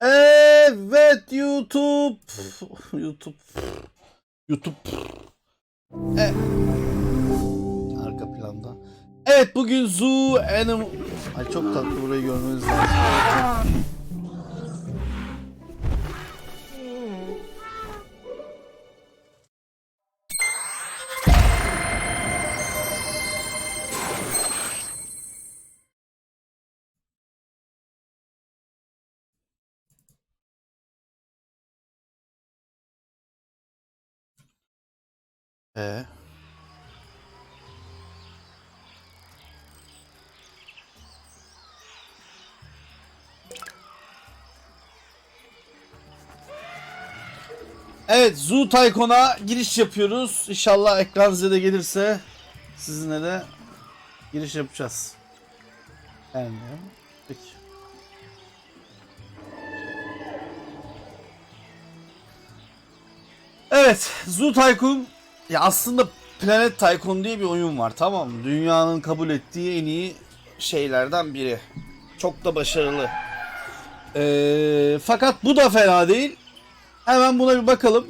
Evet YouTube. YouTube. YouTube. E, arka planda. Evet bugün Zoo Animal... Ay çok tatlı burayı görmeniz lazım. E. Evet Zoo Tycoon'a giriş yapıyoruz. İnşallah ekran size de gelirse sizinle de giriş yapacağız. Yani peki. Evet Zoo Tycoon ya aslında Planet Tycoon diye bir oyun var tamam mı? Dünyanın kabul ettiği en iyi şeylerden biri. Çok da başarılı. Ee, fakat bu da fena değil. Hemen buna bir bakalım.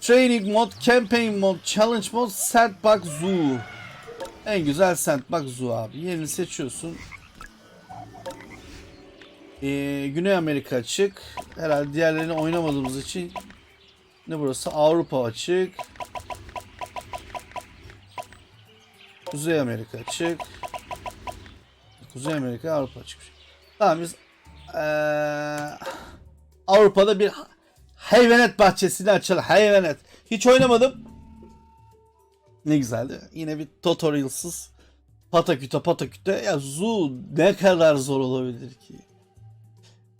Training mod, Campaign mod, Challenge mod, Sandbox Zoo. En güzel Sandbox Zoo abi. Yerini seçiyorsun. Ee, Güney Amerika açık. Herhalde diğerlerini oynamadığımız için ne burası? Avrupa açık. Kuzey Amerika açık. Kuzey Amerika, Avrupa açık. Tamam biz eee, Avrupa'da bir hayvanet bahçesini açalım. Hayvanet. Hiç oynamadım. Ne güzeldi. Yine bir tutorialsız pataküte pataküte. Ya Zoo ne kadar zor olabilir ki?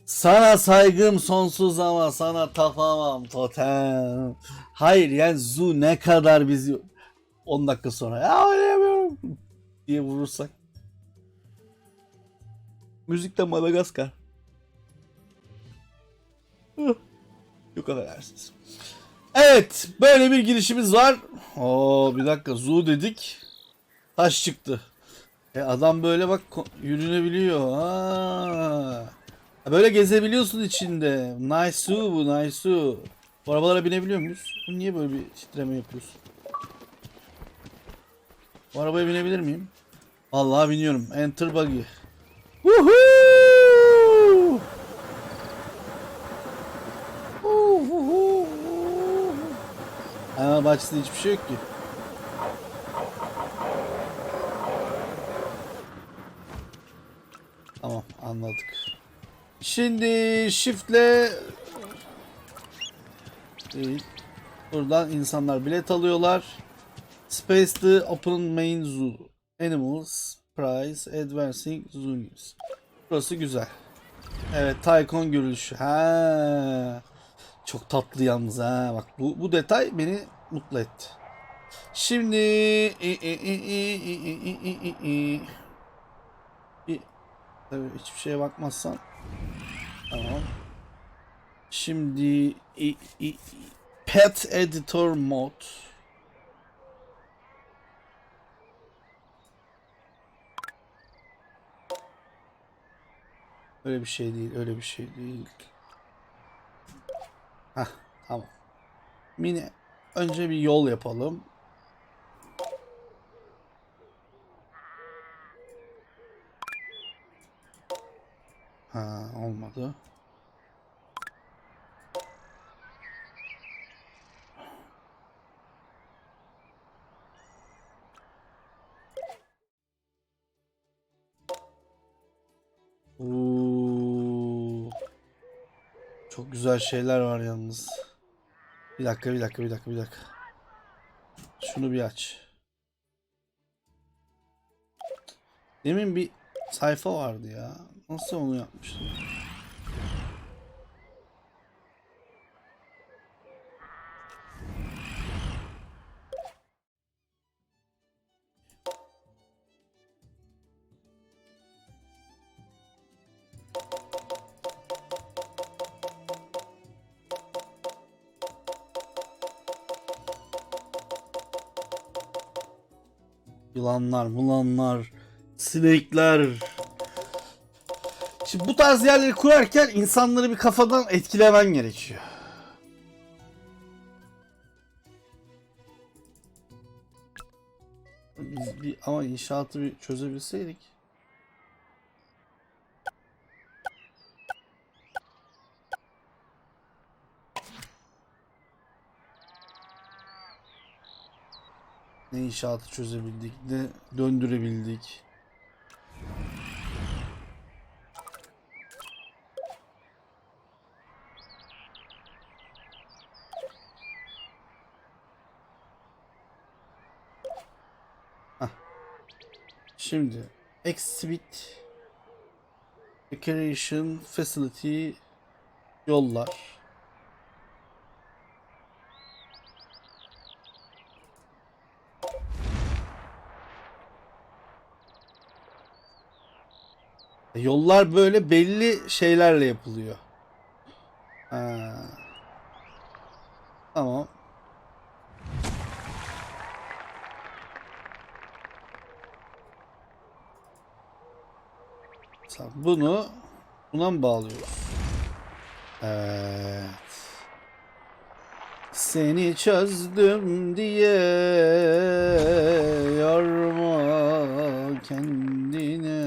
Sana saygım sonsuz ama sana tapamam totem. Hayır yani Zoo ne kadar bizi 10 dakika sonra ya oynayamıyorum diye vurursak. Müzik de Madagaskar. Yok affedersiniz. Evet böyle bir girişimiz var. Oo bir dakika Zoo dedik. Taş çıktı. E adam böyle bak yürünebiliyor. Ha. Böyle gezebiliyorsun içinde. Nice bu nice. Bu arabalara binebiliyor muyuz? Bu niye böyle bir titreme yapıyorsun? Bu arabaya binebilir miyim? Vallahi biniyorum. Enter buggy. Woohoo! Woohoo! Ama bahçesinde hiçbir şey yok ki. Tamam anladık. Şimdi shiftle. E, buradan insanlar bilet alıyorlar. Space the open main zoo. Animals, prize, advancing zoo news. Burası güzel. Evet, Taikon görülüşü. Ha. Çok tatlı yalnız ha. Bak bu bu detay beni mutlu etti. Şimdi tabii hiçbir şeye bakmazsan tamam. Şimdi i- i- Pet Editor Mod Öyle bir şey değil, öyle bir şey değil. Hah, tamam. Mini önce bir yol yapalım. Ha, olmadı. Oo. Çok güzel şeyler var yalnız. Bir dakika, bir dakika, bir dakika, bir dakika. Şunu bir aç. Demin bir sayfa vardı ya. Nasıl onu yapmışlar? Yılanlar, mulanlar, sinekler. Şimdi bu tarz yerleri kurarken insanları bir kafadan etkilemen gerekiyor. Biz bir ama inşaatı bir çözebilseydik. Ne inşaatı çözebildik, ne döndürebildik. Şimdi exhibit recreation facility yollar. Yollar böyle belli şeylerle yapılıyor. Ha. Tamam. Tamam, Bunu buna mı bağlıyoruz? Evet. Seni çözdüm diye yorma kendine.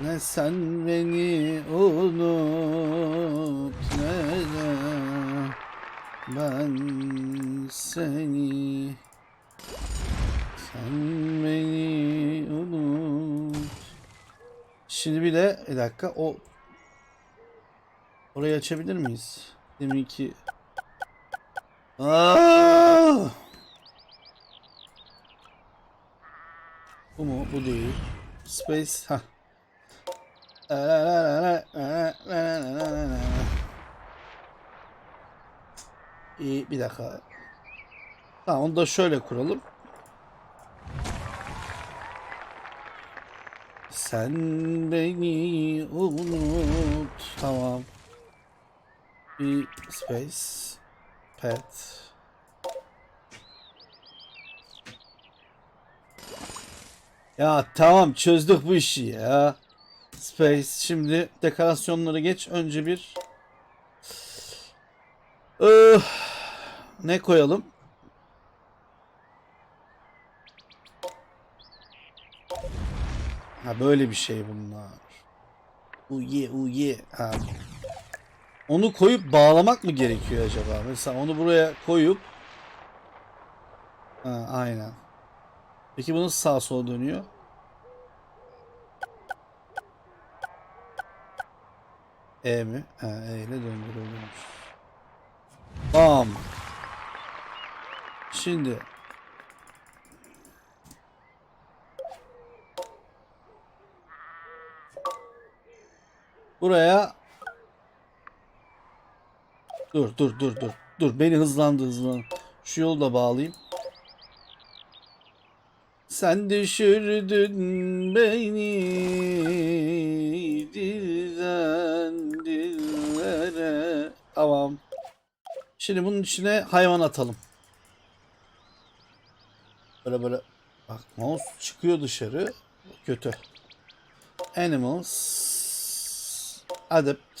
Ne sen beni unut ne de ben seni sen beni. Şimdi bir de bir dakika o orayı açabilir miyiz? Deminki Aa! Bu mu? Bu değil. Space. Ha. İyi bir dakika. Tamam onu da şöyle kuralım. Sen beni unut. Tamam. Bir space. Pet. Ya tamam çözdük bu işi ya. Space. Şimdi dekorasyonları geç. Önce bir Öh, ne koyalım? Ha böyle bir şey bunlar. Uye uye. Ha. Onu koyup bağlamak mı gerekiyor acaba? Mesela onu buraya koyup Ha, aynen. Peki bu nasıl sağa sola dönüyor? E mi? Ha, E ile döndürülüyormuş. Bam. Şimdi buraya dur dur dur dur dur beni hızlandı hızlandı. Şu yolu da bağlayayım. Sen düşürdün beni dilden dillere. Tamam. Şimdi bunun içine hayvan atalım. Böyle böyle. Bak mouse çıkıyor dışarı. Kötü. Animals. Adapt.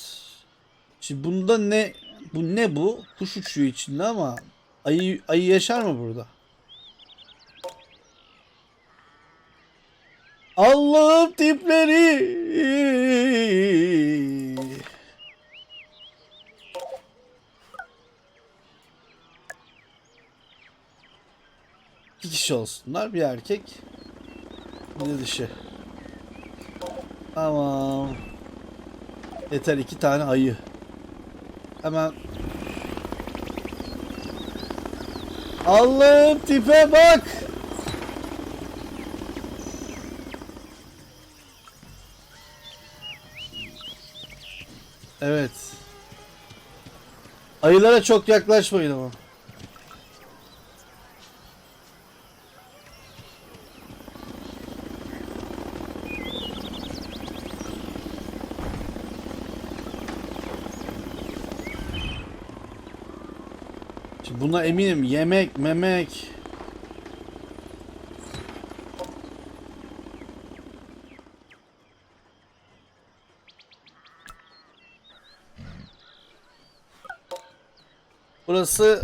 Şimdi bunda ne? Bu ne bu? Kuş uçuyor içinde ama ayı ayı yaşar mı burada? Allah'ım tipleri. İki kişi olsunlar. Bir erkek. Bir de dişi. Tamam. Yeter iki tane ayı. Hemen. Allah'ım tipe bak. Evet. Ayılara çok yaklaşmayın ama. Buna eminim. Yemek, memek. Burası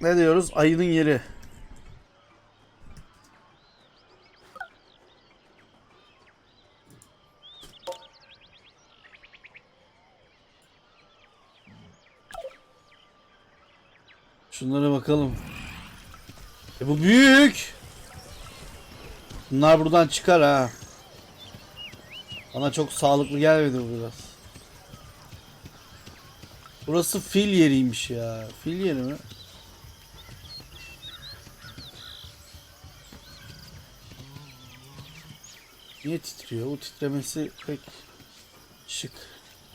ne diyoruz? Ayının yeri. Bunlar buradan çıkar ha. Bana çok sağlıklı gelmedi bu biraz. Burası fil yeriymiş ya. Fil yeri mi? Niye titriyor? Bu titremesi pek şık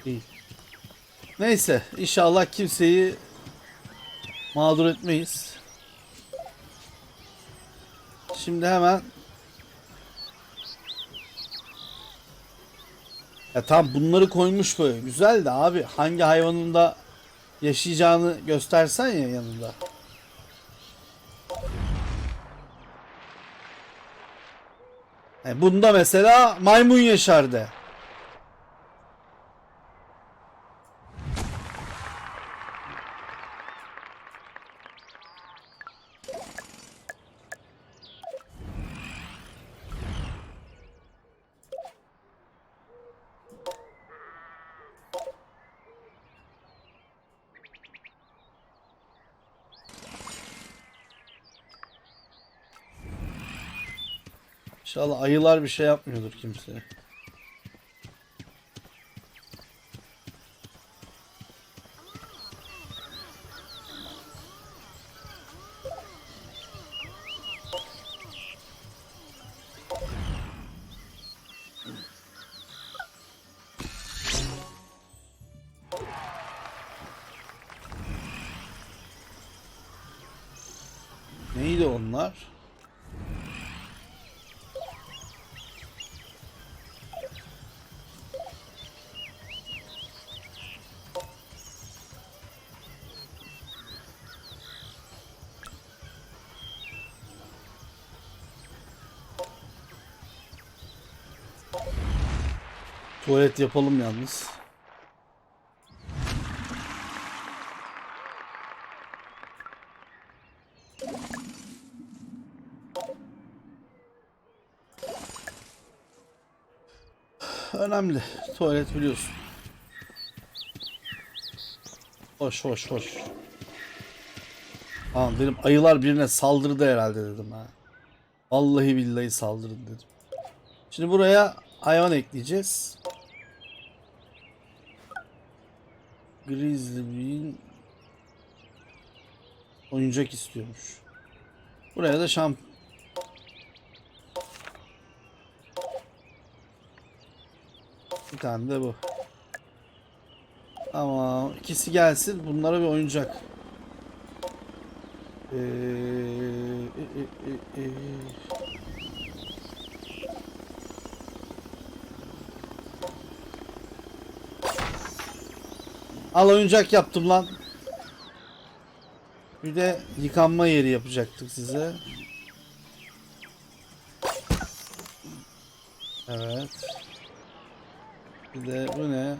değil. Neyse inşallah kimseyi mağdur etmeyiz. Şimdi hemen Ya tam bunları koymuş böyle. Güzel de abi hangi hayvanın da yaşayacağını göstersen ya yanında. E bunda mesela maymun yaşardı. İnşallah ayılar bir şey yapmıyordur kimseye. Tuvalet yapalım yalnız. Önemli. Tuvalet biliyorsun. Hoş hoş hoş. Tamam dedim ayılar birine saldırdı herhalde dedim ha. Vallahi billahi saldırdı dedim. Şimdi buraya hayvan ekleyeceğiz. Grizzly Bean oyuncak istiyormuş. Buraya da şamp Bir tane de bu. Tamam. ikisi gelsin. Bunlara bir oyuncak. Ee, e, e, e, Al oyuncak yaptım lan. Bir de yıkanma yeri yapacaktık size. Evet. Bir de bu ne?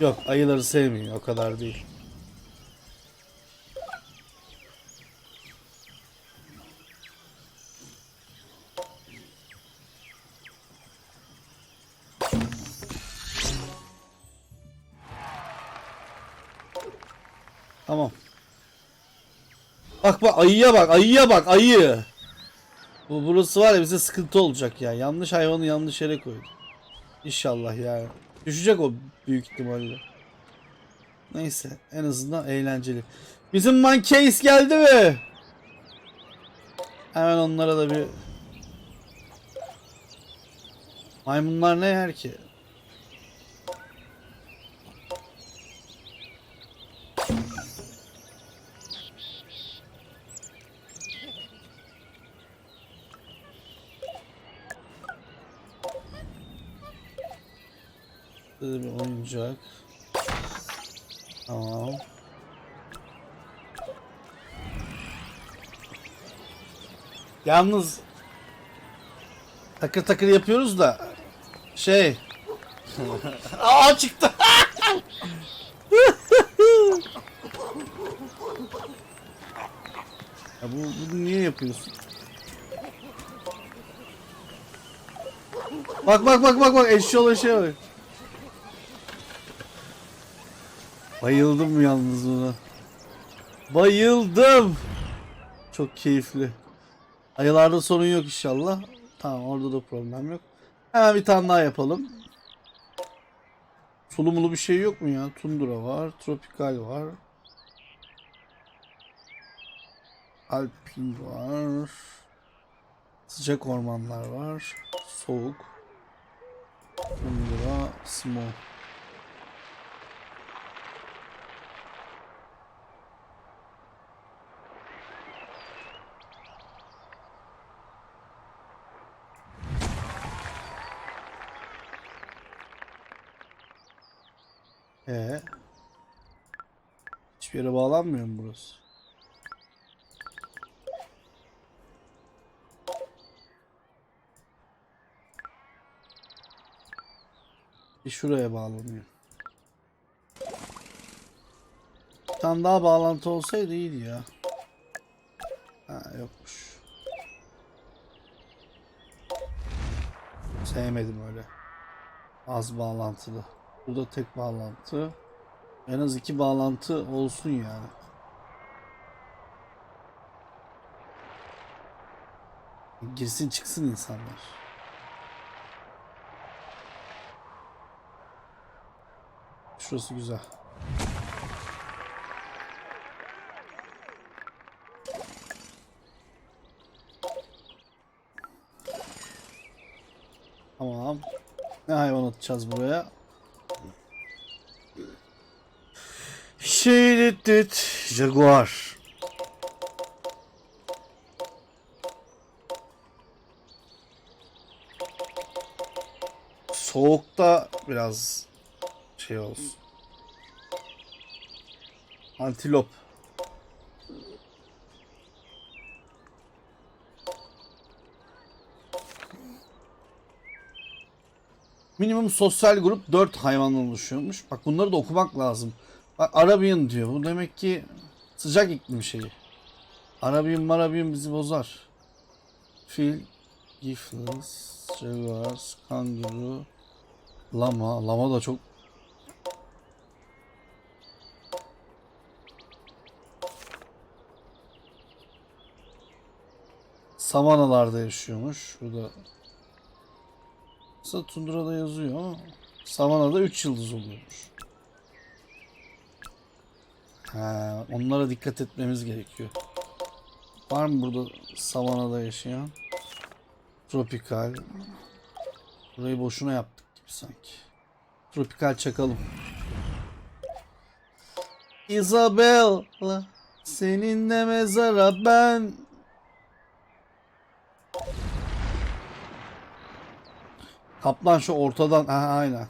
Yok ayıları sevmiyor o kadar değil. Tamam. Bak bak ayıya bak ayıya bak ayı. Bu burası var ya bize sıkıntı olacak ya. Yanlış hayvanı yanlış yere koydu. İnşallah ya. Düşecek o büyük ihtimalle. Neyse en azından eğlenceli. Bizim Monkeys geldi mi? Hemen onlara da bir Maymunlar ne yer ki? Burada bir oyuncak. Tamam. Yalnız takır takır yapıyoruz da şey Aa çıktı. ya bu bunu niye yapıyorsun? Bak bak bak bak bak eşşoğlu şey bak. Bayıldım yalnız buna. Bayıldım. Çok keyifli. Ayılarda sorun yok inşallah. Tamam orada da problem yok. Hemen bir tane daha yapalım. Sulu mulu bir şey yok mu ya? Tundra var, tropikal var. Alpin var. Sıcak ormanlar var. Soğuk. Tundra, snow. Ee, hiçbir yere bağlanmıyor mu burası? Bir şuraya bağlanıyor. Bir tane daha bağlantı olsaydı iyiydi ya. Ha yokmuş. Sevmedim öyle. Az bağlantılı. Burada tek bağlantı. En az iki bağlantı olsun yani. Girsin çıksın insanlar. Şurası güzel. Tamam. Ne hayvan atacağız buraya? Şeydit Jaguar. Soğukta biraz şey olsun. Antilop. Minimum sosyal grup 4 hayvandan oluşuyormuş. Bak bunları da okumak lazım. Arabian diyor. Bu demek ki sıcak iklim şeyi. Arabian Marabian bizi bozar. Fil, Gifles, Jaguars, Kanguru, Lama. Lama da çok Savanalarda yaşıyormuş. Bu da Aslında Tundra'da yazıyor ama Savana'da 3 yıldız oluyormuş. Ha, onlara dikkat etmemiz gerekiyor. Var mı burada Savana'da yaşayan? Tropikal. Burayı boşuna yaptık gibi sanki. Tropikal çakalım. Isabella seninle mezara ben Kaplan şu ortadan ha aynen.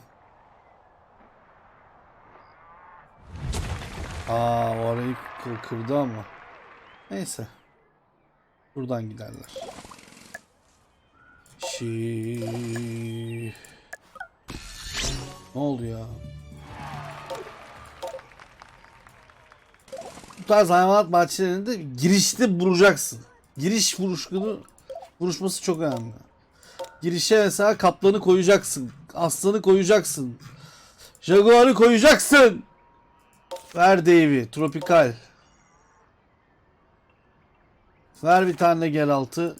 Aa o arayı kır- kırdı ama. Neyse. Buradan giderler. Şi. Ne oldu ya? Bu tarz hayvanat bahçelerinde girişte vuracaksın. Giriş vuruşunu vuruşması çok önemli. Girişe mesela kaplanı koyacaksın. Aslanı koyacaksın. Jaguar'ı koyacaksın. Ver Davey. Tropikal. Ver bir tane gel altı.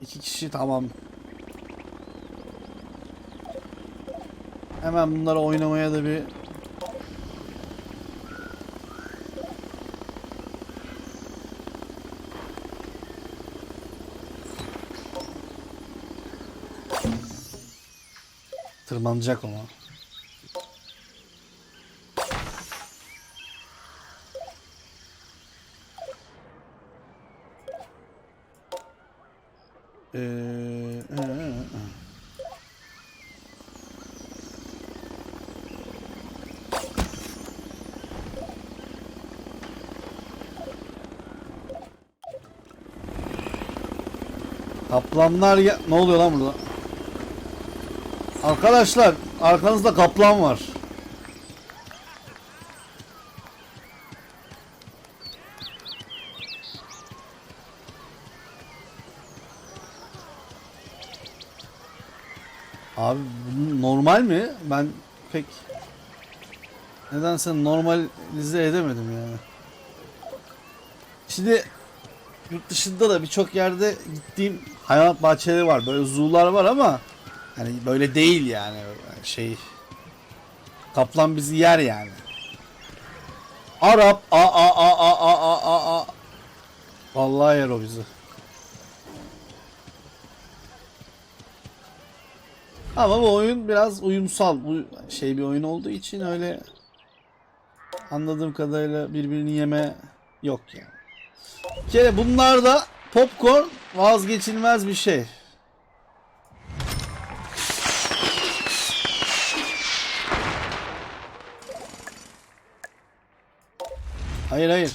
İki kişi tamam. Hemen bunlara oynamaya da bir tırmanacak ama. Kaplanlar ya... Ne oluyor lan burada? Arkadaşlar arkanızda kaplan var. Normal mi? Ben pek nedense normalize edemedim yani. Şimdi yurt dışında da birçok yerde gittiğim hayvanat bahçeleri var. Böyle zoo'lar var ama hani böyle değil yani şey kaplan bizi yer yani. Arap a a a a a a a a Vallahi yer o bizi. Ama bu oyun biraz uyumsal bu şey bir oyun olduğu için öyle anladığım kadarıyla birbirini yeme yok yani. Bir kere bunlarda popcorn vazgeçilmez bir şey. Hayır hayır.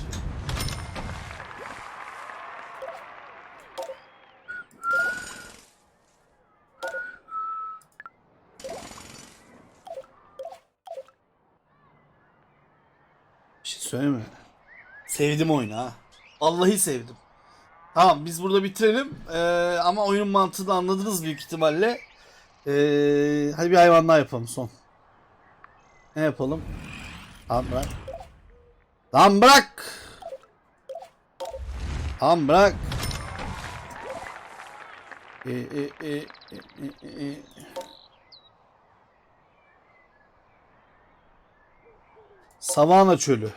Bir şey söyleme. Sevdim oyunu ha. Vallahi sevdim. Tamam biz burada bitirelim. Ee, ama oyunun mantığını anladınız büyük ihtimalle. Ee, hadi bir hayvan daha yapalım son. Ne yapalım? Tamam bırak. Tamam bırak. Tamam bırak. Ee, e, e, e, e, e. Savana çölü.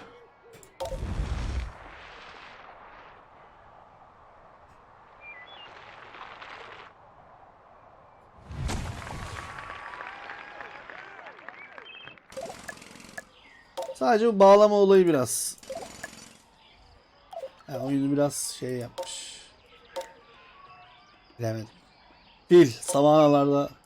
Sadece bu bağlama olayı biraz. Ya oyunu biraz şey yapmış. Bilemedim. Fil savanalarda.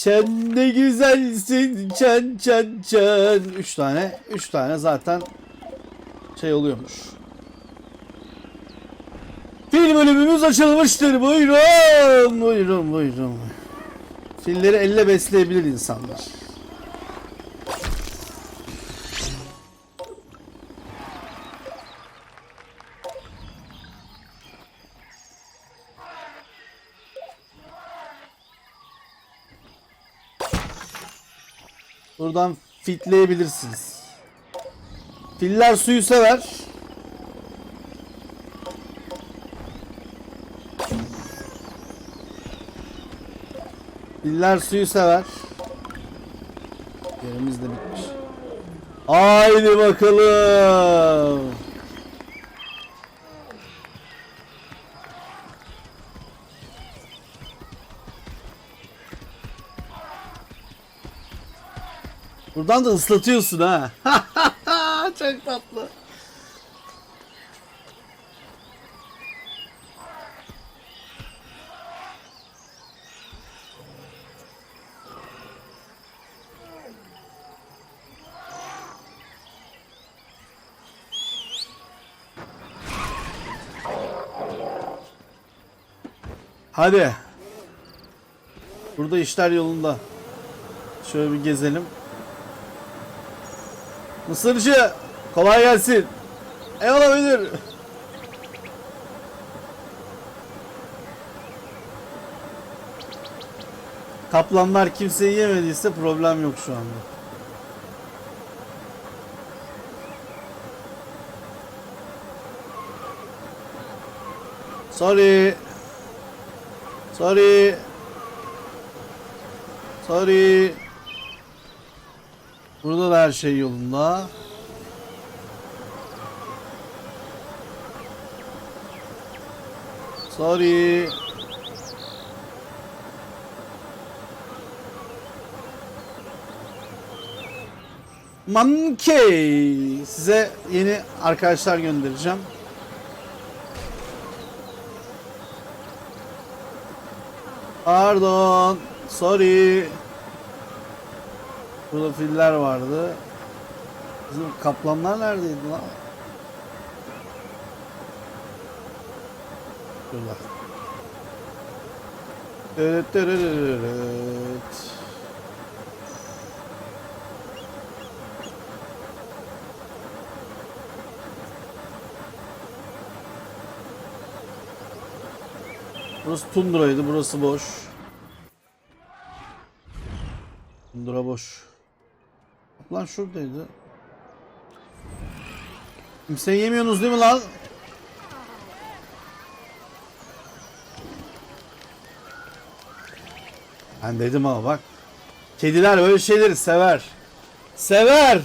Sen ne güzelsin çen çen çen. Üç tane. Üç tane zaten şey oluyormuş. Fil bölümümüz açılmıştır. Buyurun. Buyurun buyurun. Filleri elle besleyebilir insanlar. Buradan fitleyebilirsiniz. Filler suyu sever. Filler suyu sever. Yerimiz de bitmiş. Haydi bakalım. Buradan da ıslatıyorsun ha. Çok tatlı. Hadi. Burada işler yolunda. Şöyle bir gezelim. Mısırcı kolay gelsin. Eyvallah müdür. Kaplanlar kimseyi yemediyse problem yok şu anda. Sorry. Sorry. Sorry. Burada da her şey yolunda. Sorry. Monkey. Size yeni arkadaşlar göndereceğim. Pardon. Sorry. Burada filler vardı. Bizim kaplanlar neredeydi lan? Şurada. Evet, evet, evet. Burası tundraydı, burası boş. Tundra boş. Lan şuradaydı. Kimse yemiyorsunuz değil mi lan? Ben dedim ama bak. Kediler öyle şeyleri sever. Sever.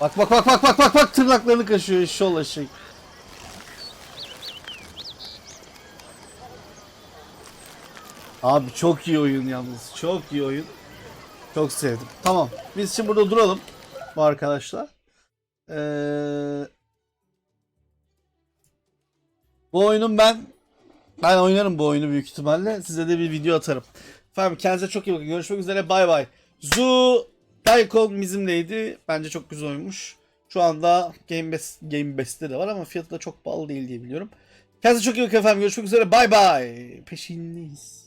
Bak bak bak bak bak bak bak tırnaklarını kaşıyor şol eşek. Abi çok iyi oyun yalnız. Çok iyi oyun. Çok sevdim. Tamam. Biz şimdi burada duralım bu arkadaşlar. Ee, bu oyunun ben ben oynarım bu oyunu büyük ihtimalle. Size de bir video atarım. Efendim kendinize çok iyi bakın. Görüşmek üzere. Bay bay. Zu Daikon bizimleydi. Bence çok güzel oyunmuş. Şu anda Game Best Game Best'te de var ama fiyatı da çok pahalı değil diye biliyorum. Kendinize çok iyi bakın efendim. Görüşmek üzere. Bay bay. Peşindeyiz.